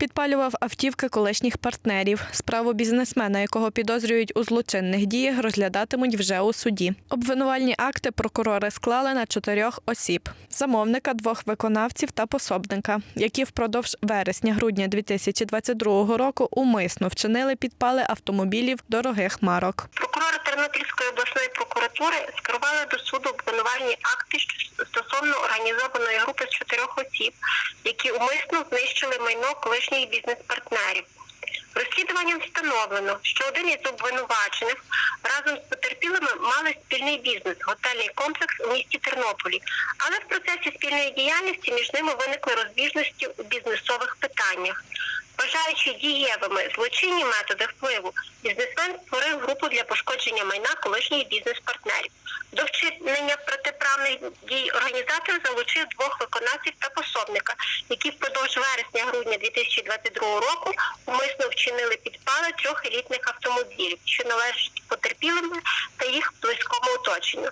Підпалював автівки колишніх партнерів. Справу бізнесмена, якого підозрюють у злочинних діях, розглядатимуть вже у суді. Обвинувальні акти прокурори склали на чотирьох осіб: замовника, двох виконавців та пособника, які впродовж вересня-грудня 2022 року умисно вчинили підпали автомобілів дорогих марок. Прокурори Тернопільської обласної прокуратури скерували до суду обвинувальні акти стосовно організованої групи з чотирьох осіб, які умисно знищили майно колишніх бізнес-партнерів. Розслідуванням встановлено, що один із обвинувачених разом з потерпілими мали спільний бізнес готельний комплекс у місті Тернополі, але в процесі спільної діяльності між ними виникли розбіжності у бізнесових питаннях. Вважаючи дієвими злочинні методи впливу, бізнесмен створив групу для пошкодження майна колишніх бізнес-партнерів. Дій організатор залучив двох виконавців та пособника, які впродовж вересня-грудня 2022 року умисно вчинили підпали трьох елітних автомобілів, що належать потерпілими та їх близькому оточенню.